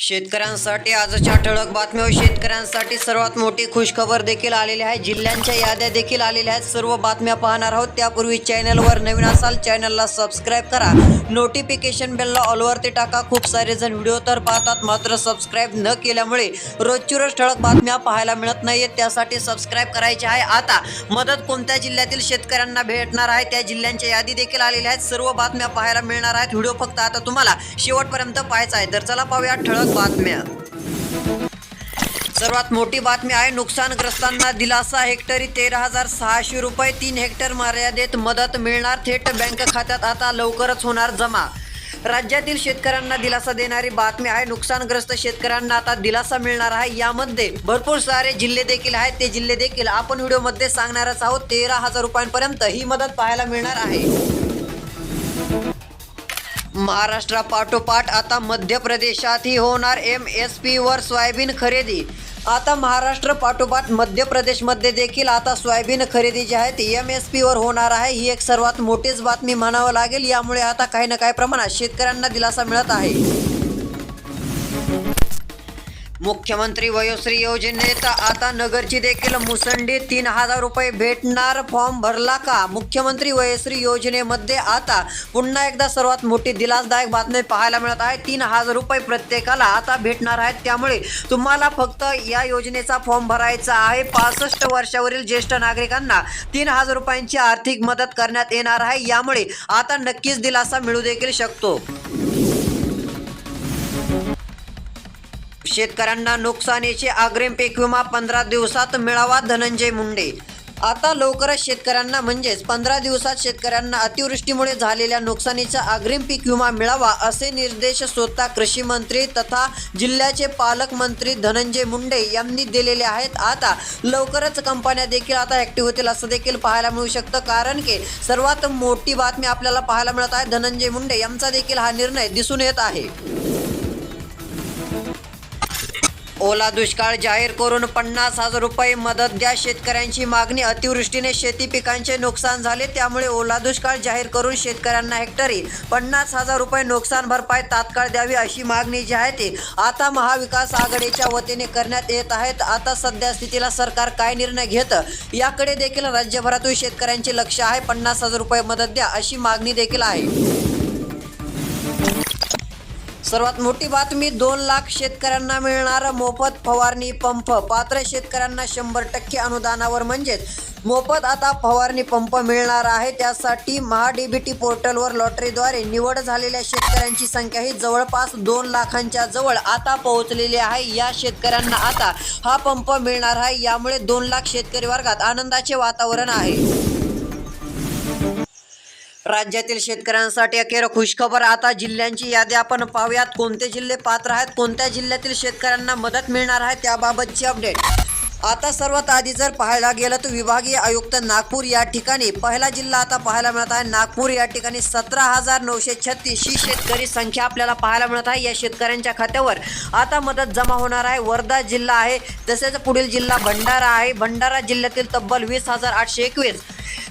शेतकऱ्यांसाठी आजच्या ठळक बातम्या शेतकऱ्यांसाठी सर्वात मोठी खुशखबर देखील आलेली आहे. जिल्ह्यांच्या याद्या देखील आलेल्या आहेत. सर्व बातम्या पाहणार आहोत. त्यापूर्वी चॅनलवर नवीन असाल चॅनलला सबस्क्राईब करा. नोटिफिकेशन बेलला ऑलवरती टाका. खूप सारे जण व्हिडिओ तर पाहतात मात्र सबस्क्राईब न केल्यामुळे रोजची रोज ठळक बातम्या पाहायला मिळत नाहीयेत त्यासाठी सबस्क्राईब करायचे आहे. आता मदत कोणत्या जिल्ह्यातील शेतकऱ्यांना भेटणार आहे? त्या जिल्ह्यांच्या यादी देखील आलेल्या आहेत. सर्व बातम्या पाहायला मिळणार आहेत. व्हिडिओ फक्त आता तुम्हाला शेवटपर्यंत पाहायचा आहे. तर चला पाहूया ठळक बातम्या. सर्वात मोठी बातमी आहे नुकसानग्रस्तांना दिलासा हेक्टरी तेरा हजार सहाशे रुपये तीन हेक्टर मर्यादेत मदत मिळणार थेट बँक खात्यात आता लवकरच होणार जमा. राज्यातील शेतकऱ्यांना दिलासा देणारी बातमी आहे नुकसानग्रस्त शेतकऱ्यांना आता दिलासा मिळणार आहे. यामध्ये भरपूर सारे जिल्हे देखील आहेत ते जिल्हे देखील आपण व्हिडिओमध्ये सांगणारच आहोत तेरा हजार रुपयांपर्यंत ही मदत पाहायला मिळणार आहे. महाराष्ट्रापाठोपाठ आता मध्य प्रदेशातही होणार एम एस पीवर सोयाबीन खरेदी. आता महाराष्ट्र पाठोपाठ मध्य प्रदेशमध्ये देखील आता सोयाबीन खरेदी जी आहे ती एम एस पीवर होणार आहे. ही एक सर्वात मोठीच बातमी म्हणावं लागेल. यामुळे आता काही ना काही प्रमाणात शेतकऱ्यांना दिलासा मिळत आहे. मुख्यमंत्री वयोश्री योजनेत आता नगरची देखील मुसंडी तीन हजार रुपये भेटणार फॉर्म भरला का? मुख्यमंत्री वयोश्री योजनेमध्ये आता पुन्हा एकदा सर्वात मोठी दिलासदायक बातमी पाहायला मिळत आहे. तीन हजार रुपये प्रत्येकाला आता भेटणार आहेत. त्यामुळे तुम्हाला फक्त या योजनेचा फॉर्म भरायचा आहे. पासष्ट वर्षावरील ज्येष्ठ नागरिकांना तीन हजार रुपयांची आर्थिक मदत करण्यात येणार आहे. यामुळे आता नक्कीच दिलासा मिळू देखील शकतो. शेतकऱ्यांना नुकसानीचे अग्रिम पीक विमा पंधरा दिवसात मिळावा धनंजय मुंडे. आता लवकरच शेतकऱ्यांना म्हणजेच पंधरा दिवसात शेतकऱ्यांना अतिवृष्टीमुळे झालेल्या नुकसानीचा अग्रिम पीक विमा मिळावा असे निर्देश स्वतः कृषी मंत्री तथा जिल्ह्याचे पालकमंत्री धनंजय मुंडे यांनी दिलेले आहेत. आता लवकरच कंपन्या देखील आता ऍक्टिव्ह होतील असं देखील पाहायला मिळू शकतं. कारण की सर्वात मोठी बातमी आपल्याला पाहायला मिळत आहे धनंजय मुंडे यांचा देखील हा निर्णय दिसून येत आहे. ओला दुष्काळ जाहीर करून पन्नास हजार रुपये मदत द्या. शेतकऱ्यांची मागणी अतिवृष्टीने शेती पिकांचे नुकसान झाले त्यामुळे ओला दुष्काळ जाहीर करून शेतकऱ्यांना हेक्टरी पन्नास हजार रुपये नुकसान भरपाई तात्काळ द्यावी अशी मागणी जी आहे ती आता महाविकास आघाडीच्या वतीने करण्यात येत आहेत आता सध्या स्थितीला सरकार काय निर्णय घेतं याकडे देखील राज्यभरातून शेतकऱ्यांचे लक्ष आहे. पन्नास हजार रुपये मदत द्या अशी मागणी देखील आहे. सर्वात मोठी बातमी दोन लाख शेतकऱ्यांना मिळणार मोफत फवारणी पंप. पात्र शेतकऱ्यांना शंभर टक्के अनुदानावर म्हणजेच मोफत आता फवारणी पंप मिळणार आहे. त्यासाठी महाडीबीटी पोर्टलवर लॉटरीद्वारे निवड झालेल्या शेतकऱ्यांची संख्या ही जवळपास दोन लाखांच्या जवळ आता पोहोचलेली आहे. या शेतकऱ्यांना आता हा पंप मिळणार आहे. यामुळे दोन लाख शेतकरी वर्गात आनंदाचे वातावरण आहे. राज्यातील शेतकऱ्यांसाठी अखेर खुशखबर. आता जिल्ह्यांची यादी आपण पाहूयात. कोणते जिल्हे पात्र आहेत? कोणत्या जिल्ह्यातील शेतकऱ्यांना मदत मिळणार आहे? त्याबाबतची अपडेट आता सर्वात आधी जर पाहायला गेलं तर विभागीय आयुक्त नागपूर या ठिकाणी पहिला जिल्हा आता पाहायला मिळत आहे. नागपूर या ठिकाणी सतरा हजार नऊशे छत्तीस ही शेतकरी संख्या आपल्याला पाहायला मिळत आहे. या शेतकऱ्यांच्या खात्यावर आता मदत जमा होणार आहे. वर्धा जिल्हा आहे तसेच पुढील जिल्हा भंडारा आहे. भंडारा जिल्ह्यातील तब्बल वीस हजार आठशे एकवीस.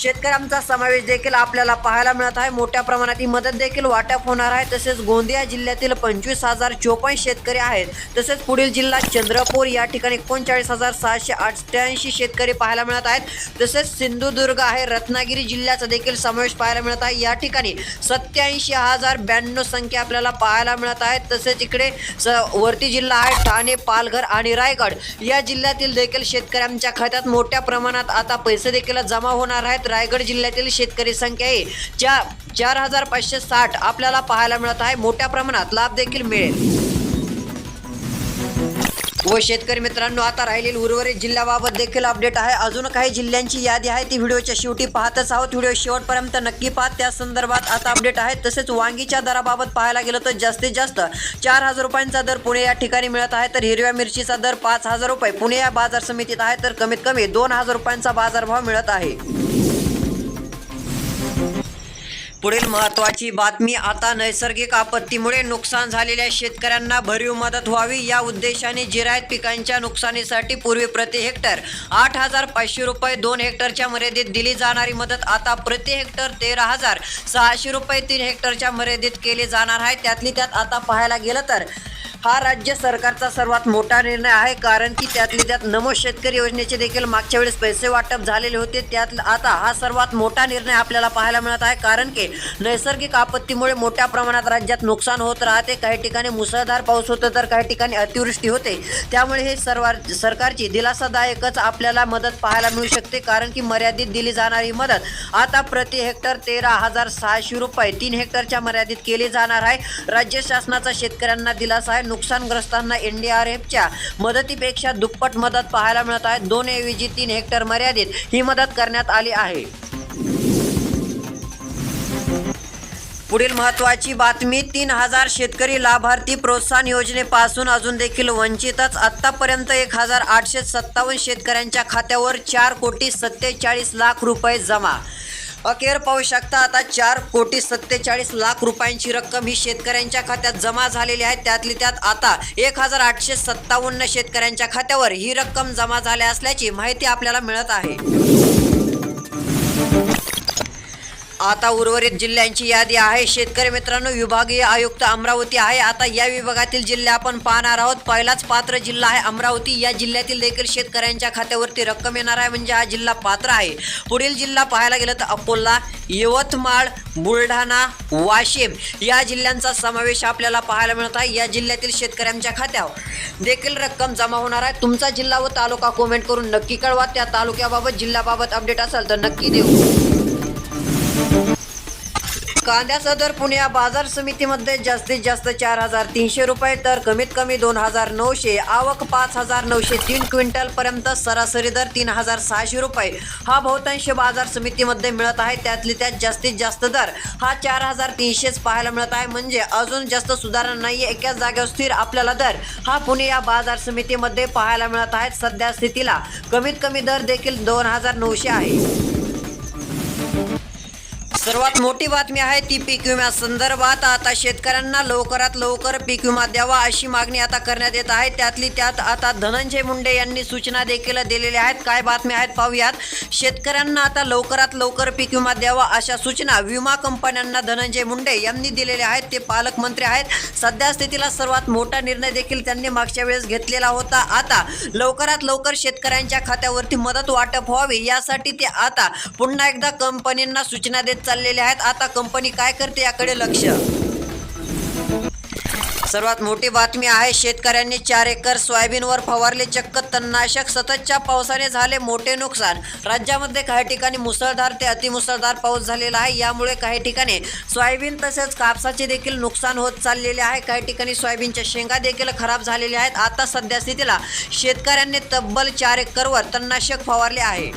शेतकऱ्यांचा समावेश देखील आपल्याला पाहायला मिळत आहे. मोठ्या प्रमाणात ही मदत देखील वाटप होणार आहे. तसेच गोंदिया जिल्ह्यातील पंचवीस हजार चोपन्न शेतकरी आहेत. तसेच पुढील जिल्हा चंद्रपूर या ठिकाणी एकोणचाळीस हजार सहाशे अठ्ठ्याऐंशी शेतकरी पाहायला मिळत आहेत. तसेच सिंधुदुर्ग आहे. रत्नागिरी जिल्ह्याचा देखील समावेश पाहायला मिळत आहे. या ठिकाणी सत्याऐंशी हजार ब्याण्णव संख्या आपल्याला पाहायला मिळत आहेत. तसेच इकडे स वरती जिल्हा आहे. ठाणे पालघर आणि रायगड या जिल्ह्यातील देखील शेतकऱ्यांच्या खात्यात मोठ्या प्रमाणात आता पैसे देखील जमा होणार आहेत. रायगड जिल्ह्यातील शेतकरी संख्या आहे ज्या चार हजार पाचशे साठ आपल्याला पाहायला मिळत आहे. मोठ्या प्रमाणात लाभ देखील मिळेल. व शेतकरी मित्रांनो आता राहिलेली उर्वरित जिल्ह्याबाबत देखील अपडेट आहे. अजून काही जिल्ह्यांची यादी आहे. ती व्हिडिओच्या शेवटी पाहतच आहोत. व्हिडिओ शेवटपर्यंत नक्की पाहत त्या संदर्भात आता अपडेट आहे. तसेच वांगीच्या दराबाबत पाहायला गेलं तर जास्तीत जास्त चार हजार रुपयांचा दर पुणे या ठिकाणी मिळत आहे. तर हिरव्या मिरचीचा दर पाच हजार रुपये पुणे या बाजार समितीत आहे. तर कमीत कमी दोन हजार रुपयांचा बाजारभाव मिळत आहे. पुढील महत्त्वाची बातमी आता नैसर्गिक आपत्तीमुळे नुकसान झालेल्या शेतकऱ्यांना भरीव मदत व्हावी या उद्देशाने जिरायत पिकांच्या नुकसानीसाठी पूर्वी प्रति हेक्टर आठ हजार पाचशे रुपये दोन हेक्टरच्या मर्यादेत दिली जाणारी मदत आता प्रति हेक्टर तेरा हजार सहाशे रुपये तीन हेक्टरच्या मर्यादेत केली जाणार आहे. त्यातली त्यात आता पाहायला गेलं तर हा राज्य सरकारचा सर्वात मोठा निर्णय आहे कारण की त्यातले त्यात नमो शेतकरी योजनेचे देखील मागच्या वेळेस पैसे वाटप झालेले होते. त्यात आता हा सर्वात मोठा निर्णय आपल्याला पाहायला मिळत आहे कारण की नैसर्गिक आपत्तीमुळे मोठ्या प्रमाणात राज्यात नुकसान होत राहते. काही ठिकाणी मुसळधार पाऊस होतो तर काही ठिकाणी अतिवृष्टी होते. त्यामुळे हे सर्व सरकारची दिलासादायकच आपल्याला मदत पाहायला मिळू शकते कारण की मर्यादित दिली जाणारी मदत आता प्रति हेक्टर तेरा हजार सहाशे रुपये तीन हेक्टरच्या मर्यादित केली जाणार आहे. राज्य शासनाचा शेतकऱ्यांना दिलासा आहे. नुकसानग्रस्तांना एन डी आर एफच्या मदतीपेक्षा दुप्पट मदत पाहायला मिळत आहे. दोन ऐवजी तीन हेक्टर मर्यादित ही मदत करण्यात आली आहे. पुढील महत्त्वाची बातमी तीन हजार शेतकरी लाभार्थी प्रोत्साहन योजनेपासून अजून देखील वंचितच. आत्तापर्यंत एक हजार आठशे सत्तावन्न शेतकऱ्यांच्या खात्यावर चार कोटी सत्तेचाळीस लाख रुपये जमा. अखेर पाहू शकता आता चार कोटी सत्तेचाळीस लाख रुपयांची रक्कम ही शेतकऱ्यांच्या खात्यात जमा झालेली आहे. त्यातली त्यात आता एक हजार आठशे सत्तावन्न शेतकऱ्यांच्या खात्यावर ही रक्कम जमा झाल्या असल्याची माहिती आपल्याला मिळत आहे. आता उर्वरित जिल्ह्यांची यादी आहे. शेतकरी मित्रांनो विभागीय आयुक्त अमरावती आहे. आता या विभागातील जिल्हे आपण पाहणार आहोत. पहिलाच पात्र जिल्हा आहे अमरावती. या जिल्ह्यातील देखील शेतकऱ्यांच्या खात्यावरती रक्कम येणार आहे. म्हणजे हा जिल्हा पात्र आहे. पुढील जिल्हा पाहायला गेलं तर अकोला यवतमाळ बुलढाणा वाशिम या जिल्ह्यांचा समावेश आपल्याला पाहायला मिळत आहे. या जिल्ह्यातील शेतकऱ्यांच्या खात्यावर देखील रक्कम जमा होणार आहे. तुमचा जिल्हा व तालुका कमेंट करून नक्की कळवा. त्या तालुक्याबाबत जिल्ह्याबाबत अपडेट असेल तर नक्की देऊ. कांद्याचा दर पुणे या बाजार समितीमध्ये जास्तीत जास्त चार हजार तीनशे रुपये तर कमीत कमी दोन हजार नऊशे. आवक पाच हजार नऊशे तीन क्विंटल पर्यंत सरासरी दर तीन हजार सहाशे रुपये. हा बहुतांश बाजार समितीमध्ये मिळत आहे त्यातली त्यात जास्तीत जास्त दर हा चार हजार तीनशेच पाहायला मिळत आहे. म्हणजे अजून जास्त सुधारणा नाही एकाच जागेवर स्थिर आपल्याला दर हा पुणे या बाजार समितीमध्ये पाहायला मिळत आहे. सध्या स्थितीला कमीत कमी दर देखील दोन हजार नऊशे आहे. सर्वात मोठी बातमी आहे ती पीक विम्या संदर्भात. आता शेतकऱ्यांना लवकरात लवकर पीक विमा द्यावा अशी मागणी आता करण्यात येत आहे. त्यातली त्यात आता धनंजय मुंडे यांनी सूचना देखील दिलेल्या आहेत. काय बातम्या आहेत पाहूयात. शेतकऱ्यांना आता लवकरात लवकर पीक विमा द्यावा अशा सूचना विमा कंपन्यांना धनंजय मुंडे यांनी दिलेल्या आहेत. ते पालकमंत्री आहेत. सध्या स्थितीला सर्वात मोठा निर्णय देखील त्यांनी मागच्या वेळेस घेतलेला होता. आता लवकरात लवकर शेतकऱ्यांच्या खात्यावरती मदत वाटप व्हावी यासाठी ते आता पुन्हा एकदा कंपनींना सूचना देत चाललेले आहेत. आता कंपनी काय करते याकडे लक्ष. सर्वात मोठी बातमी आहे शेतकऱ्यांनी चार एकर सोयाबीनवर फवारले चक्क तणनाशक. सततच्या पावसाने झाले मोठे नुकसान. राज्यामध्ये काही ठिकाणी मुसळधार ते अतिमुसळधार पाऊस झालेला आहे. यामुळे काही ठिकाणी सोयाबीन तसेच कापसाचे देखील नुकसान होत चाललेले आहे. काही ठिकाणी सोयाबीनच्या शेंगा देखील खराब झालेल्या आहेत. आता सध्या स्थितीला शेतकऱ्यांनी तब्बल चार एकरवर तणनाशक फवारले आहे.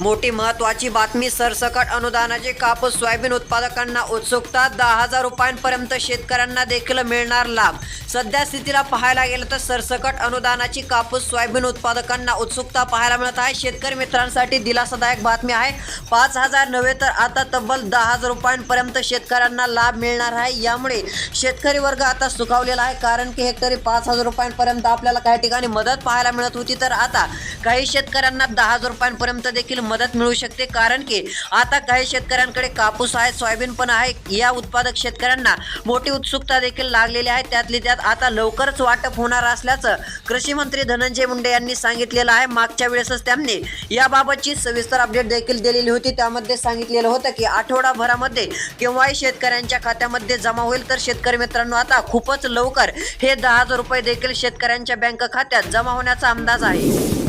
मोठी महत्वाची बातमी सरसकट अनुदानाचे कापूस सोयाबीन उत्पादकांना उत्सुकता दहा हजार रुपयांपर्यंत शेतकऱ्यांना देखील मिळणार लाभ. सध्या स्थितीला पाहायला गेलं तर सरसकट अनुदानाची कापूस सोयाबीन उत्पादकांना उत्सुकता पाहायला मिळत आहे. शेतकरी मित्रांसाठी दिलासादायक बातमी आहे. पाच हजार नव्हे तर आता तब्बल दहा हजार रुपयांपर्यंत शेतकऱ्यांना लाभ मिळणार आहे. यामुळे शेतकरी वर्ग आता सुखावलेला आहे. कारण की हेक्टरी पाच हजार रुपयांपर्यंत आपल्याला काही ठिकाणी मदत पाहायला मिळत होती. तर आता काही शेतकऱ्यांना दहा हजार रुपयांपर्यंत देखील मदत मिळू शकते. कारण की आता काही शेतकऱ्यांकडे कापूस आहे सोयाबीन पण आहे. या उत्पादक शेतकऱ्यांना मोठी उत्सुकता देखील लागलेली आहे. त्यातली त्यात आता लवकरच वाटप होणार असल्याचं कृषी मंत्री धनंजय मुंडे यांनी सांगितलेलं आहे. मागच्या वेळेसच त्यांनी याबाबतची सविस्तर अपडेट देखील दिलेली होती. त्यामध्ये सांगितलेलं होतं की आठवडाभरामध्ये केव्हाही शेतकऱ्यांच्या खात्यामध्ये जमा होईल तर शेतकरी मित्रांनो आता खूपच लवकर हे दहा हजार रुपये देखील शेतकऱ्यांच्या बँक खात्यात जमा होण्याचा अंदाज आहे.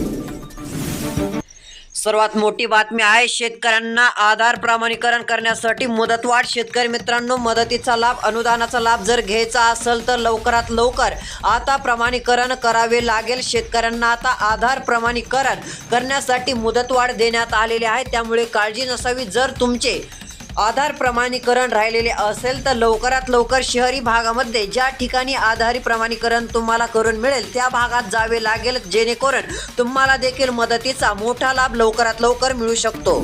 सर्वात मोठी बातमी आहे शेतकऱ्यांना आधार प्रमाणीकरण करण्यासाठी मुदतवाढ. शेतकरी मित्रांनो मदतीचा लाभ अनुदानाचा लाभ जर घ्यायचा असेल तर लवकरात लवकर आता प्रमाणीकरण करावे लागेल. शेतकऱ्यांना आता आधार प्रमाणीकरण करण्यासाठी मुदतवाढ देण्यात आलेली आहे. त्यामुळे काळजी नसावी. जर तुमचे आधार प्रमाणीकरण राहिलेले असेल तर लवकरात लवकर शहरी भागामध्ये ज्या ठिकाणी आधारी प्रमाणीकरण तुम्हाला करून मिळेल त्या भागात जावे लागेल जेणेकरून तुम्हाला देखील मदतीचा मोठा लाभ लवकरात लवकर मिळू शकतो.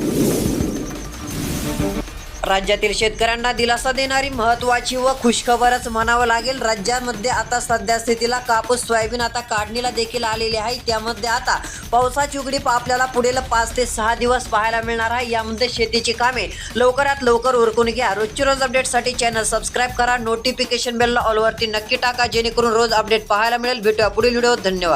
राज्यातील शेतकऱ्यांना दिलासा देणारी महत्त्वाची व खुशखबरच म्हणावं लागेल. राज्यामध्ये आता सध्या स्थितीला कापूस सोयाबीन आता काढणीला देखील आलेली आहे. त्यामध्ये आता पावसाची उघडीप आपल्याला पुढील पाच ते सहा दिवस पाहायला मिळणार आहे. यामध्ये शेतीची कामे. लवकरात लवकर उरकून घ्या. रोजची रोज अपडेटसाठी चॅनल सबस्क्राईब करा. नोटिफिकेशन बेलला ऑलवरती नक्की टाका. जेणेकरून रोज अपडेट पाहायला मिळेल. भेटूया पुढील व्हिडिओ धन्यवाद.